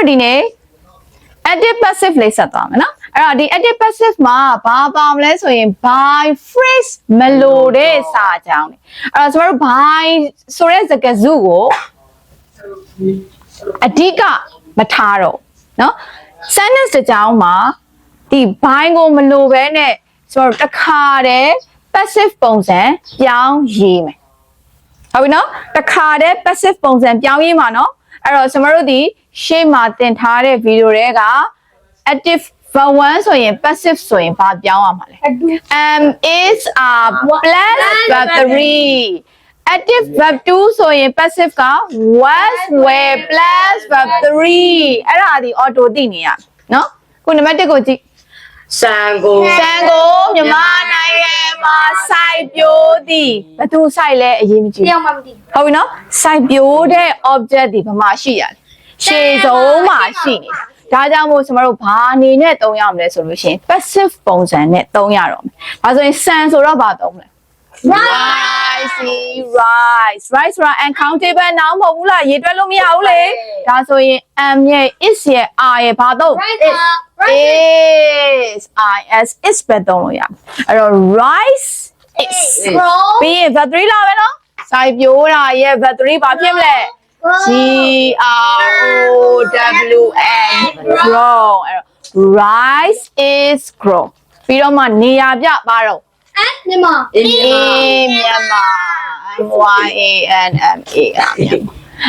တို့ဒီနေ့ active passive လေးဆက်သွားမယ်နော်အဲ့တော့ဒီ active passive မှာဘာပါမလဲဆိုရင် by phrase မလိုတဲ့စာကြောင်းတွေအဲ့တော့ကျမတို့ by ဆိုတဲ့စကားစုကိုအဓိကမထားတော့နော် sentence တစ်ကြောင်းမှာဒီ by ကိုမလိုဘဲနဲ့ကျမတို့တစ်ခါတည်း passive ပုံစံပြောင်းရေးမယ်ဟုတ်ပြီနော်တစ်ခါတည်း passive ပုံစံပြောင်းရေးမှာနော်အဲ့တော့ကျမတို့ဒီ ရှေ့မှာတင်ထားတဲ့ဗီဒီယိုတွေက active verb 1ဆိုရင် passive ဆိုရင်ဘာပြောင်းရမှာလဲ um is a plus verb 3 active verb 2ဆိုရင် passive က was were plus verb 3အဲ့ဒါဒီ auto သိနေရနော်ခုနံပါတ်1ကိုကြည့်စံကိုစံကိုမြမနိုင်ငံမှာစိုက်ပျိုးသည်ဘသူစိုက်လဲအရေးမကြီးတယောက်မှမသိဟုတ်ပြီနော်စိုက်ပျိုးတဲ့ object ဒီဘာမှရှိရတယ် ရှေ့ဆုံးမှာရှိနေဒါကြောင့်မို့ကျွန်တော်တို့ဘာအနေနဲ့သုံးရမလဲဆိုလို့ရှိရင် passive ပုံစံနဲ့သုံးရတော့မယ်။ဒါဆိုရင်စံဆိုတော့ဘာသုံးမလဲ rice rice rice ဆိုတာ uncountable noun မဟုတ်ဘူးလားရေးတွက်လို့မရဘူးလေ။ဒါဆိုရင် am ရဲ့ is ရဲ့ are ရဲ့ဘာသုံး right is is is ပဲသုံးလို့ရမယ်အဲ့တော့ rice is grow ပြီးရင် verb 3လာပဲနော်စိုက်ပျိုးတာရဲ့ verb 3ဘာဖြစ်မလဲ G R O W N grow အဲ့တော့ rice is grow ပြီးတော့မှနေရာပြပါတော့ and မြန်မာ A မြန်မာ Y A N M A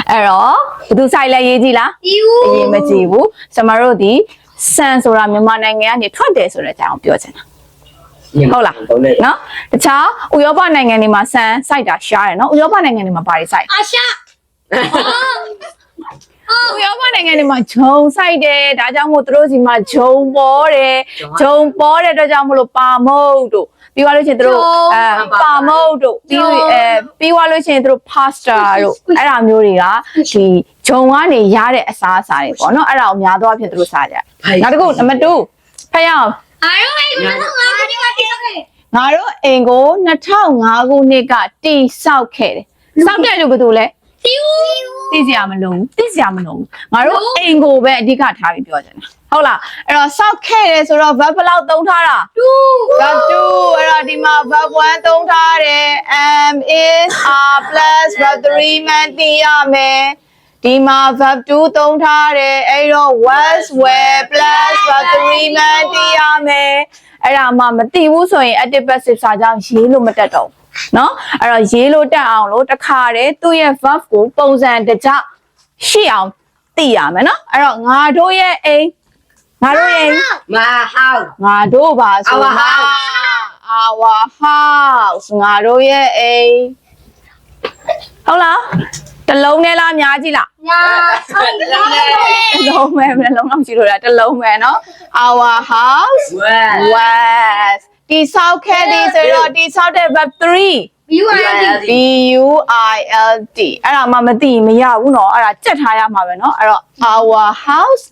အဲ့တော့ဘယ်သူစိုက်လဲရေးကြည့်လား you အရင်မကြည့်ဘူးကျမတို့ဒီစံဆိုတာမြန်မာနိုင်ငံကနေထွက်တယ်ဆိုတဲ့အကြောင်းပြောချင်တာဟုတ်လားဟုတ်တယ်နော်တခြားဥရောပနိုင်ငံတွေမှာစံစိုက်တာရှားတယ်နော်ဥရောပနိုင်ငံတွေမှာဘာတွေစိုက်အာရှ ဥရောပနိုင်ငံတွေမှာဂျုံစိုက်တယ်ဒါကြောင့်မို့သူတို့စီမှာဂျုံပေါ်တယ်ဂျုံပေါ်တဲ့အတွက်ကြောင့်မို့လို့ပါမုတ်တို့ပြီးသွားလို့ရှိရင်သူတို့အဲပါမုတ်တို့ပြီးအဲပြီးသွားလို့ရှိရင်သူတို့ pasta တို့အဲ့ဒါမျိုးတွေကဒီဂျုံကနေရတဲ့အစားအစာတွေပေါ့နော်အဲ့ဒါကိုများသောအားဖြင့်သူတို့စားကြတယ်နောက်တစ်ခုနံပါတ်2ဖတ်ရအောင်အာရုံးလေးကတော့ငါဒီမှာတင်ခဲ့ငါတို့အိမ်ကို2005ခုနှစ်ကတိဆောက်ခဲ့တယ်။ဆောက်တဲ့လူဘယ်သူလဲ တီယူသိစရာမလိုဘူးသိစရာမလိုဘူး။ငါတို့အိမ်ကိုပဲအဓိကထားပြီးပြောချင်တာ။ဟုတ်လား။အဲ့တော့ဆောက်ခဲ့တယ်ဆိုတော့ verb ဘယ်လောက်သုံးထားတာ တူ verb 2အဲ့တော့ဒီမှာ verb 1သုံးထားတယ်။ am is are plus verb 3မှန်သိရမယ်။ဒီမှာ verb 2သုံးထားတယ်အဲ့တော့ was were plus verb 3မှန်သိရမယ်။အဲ့ဒါမှမသိဘူးဆိုရင် active passive စာကြောင်းရေးလို့မတက်တော့ဘူး เนาะအဲ့တော့ရေးလို့တက်အောင်လို့တစ်ခါတည်းသူ့ရဲ့ verb ကိုပုံစံတကျရှိအောင်သိရမယ်เนาะအဲ့တော့ငါတို့ရဲ့အိမ်ငါတို့ရဲ့အိမ် မဟောက် ငါတို့ပါဆို Our မှာ our house ငါတို့ရဲ့အိမ်ဟုတ်လားတစ်လုံးနဲ့လားအများကြီးလား ညာဆိုင်လာ တစ်လုံးပဲဘယ်လုံးလောက်ရှိလို့လားတစ်လုံးပဲเนาะ our house ဝဲ was တိဆောက်ခဲ့သည်ဆိုတော့တိဆောက်တဲ့ verb 3 you are the B U I L D အဲ့ဒါမှမသိရင်မရဘူးเนาะအဲ့ဒါကြက်ထားရမှာပဲเนาะအဲ့တော့ our house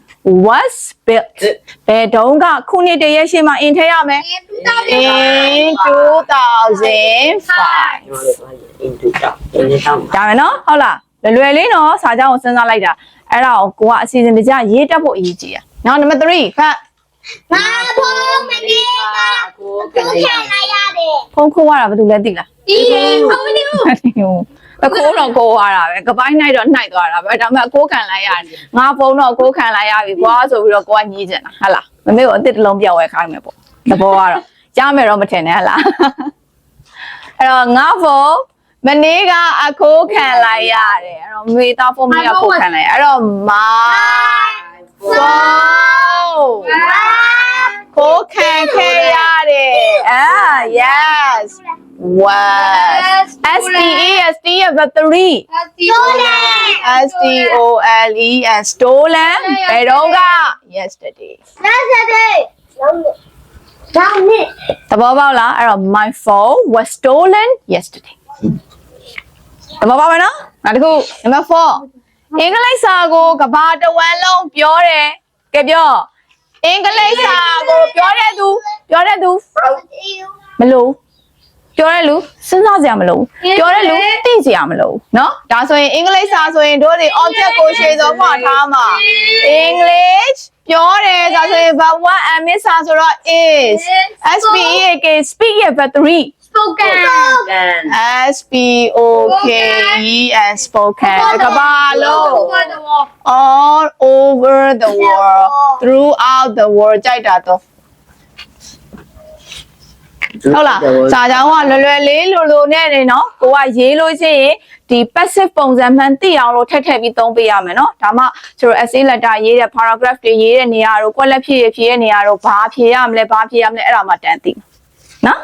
was built ဘယ်တုန်းကခုနှစ်တည်းရဲ့ရှေ့မှာအင်ထည့်ရမယ် in 2005 ကျွန်တော်တို့အင်တူတော့အင်းတောင်း ဒါပဲเนาะဟုတ်လားလွယ်လွယ်လေးเนาะစာကြောင်းကိုစဉ်းစားလိုက်တာအဲ့ဒါကိုကိုကအစီအစဉ်တကျရေးတတ်ဖို့အရေးကြီးอ่ะเนาะ number 3ဖတ် ငါဖို့မနေကကိုကိုကနေခံလိုက်ရတယ်ဖုန်းခိုးရတာဘာလို့လဲသိလားဒီဟုတ်မနေဘူးဟိုအခိုးတော့ကိုးရတာပဲကပိုင်းနိုင်တော့နှိုက်သွားတာပဲဒါပေမဲ့အကိုးခံလိုက်ရတယ်ငါဖုန်းတော့အကိုးခံလိုက်ရပြီကွာဆိုပြီးတော့ကိုကညည်းကျင်တာဟုတ်လားမမေကိုအစ်စ်တစ်လုံးပြောင်းဝဲခိုင်းမယ်ပေါ့သဘောကတော့ရမယ်တော့မထင်နဲ့ဟုတ်လားအဲ့တော့ငါဖုန်းမနေ့ကအခိုးခံလိုက်ရတယ်အဲ့တော့မေသားဖုန်းမနေ့ကခိုးခံလိုက်ရအဲ့တော့ my phone ခိုးခံခဲ့ရတယ်အာ yes was S T E S T ရဲ့ verb 3 S T O L E and stolen ဘယ်တော့က yesterday တောင်းနေ သဘောပေါက်လားအဲ့တော့ my phone was stolen yesterday သဘောပေါက်မယ်နော်နောက်တစ်ခု number 4အင်္ဂလိပ်စာကိုကဘာတဝမ်းလုံးပြောတယ်ကဲပြော အင်္ဂလိပ်စာကိုပြောတဲ့သူပြောတဲ့သူမလို့ ပြောတဲ့လူစဉ်းစားစရာမလိုဘူးပြောတဲ့လူသိစရာမလိုဘူးเนาะဒါဆိုရင်အင်္ဂလိပ်စာဆိုရင်တို့တွေ object ကိုရှေ့ဆုံးမှာထားမှာ English ပြောတယ်ဒါဆိုရင် verb 1 and miss စာဆိုတော့ is S P E A K speak ရဲ့ verb 3 spoken Then S P O K E and spoken ကဘာလုံး over the wall all over the world throughout the world ကြိုက်တာတော့ဟုတ်လားစာကြောင်းကလွယ်လွယ်လေးလိုလိုနဲ့နေနော်ကိုကရေးလို့ရှိရင်ဒီ passive ပုံစံမှန်သိအောင်လို့ထည့်ထည့်ပြီးသုံးပေးရမယ်နော်ဒါမှကျွန်တော် essay letter ရေးတဲ့ paragraph တွေရေးတဲ့နေရာတို့ကွက်လက်ဖြည့်ရဖြည့်တဲ့နေရာတို့ဘာဖြည့်ရမလဲဘာဖြည့်ရမလဲအဲ့ဒါမှတန်းသိမှာနော်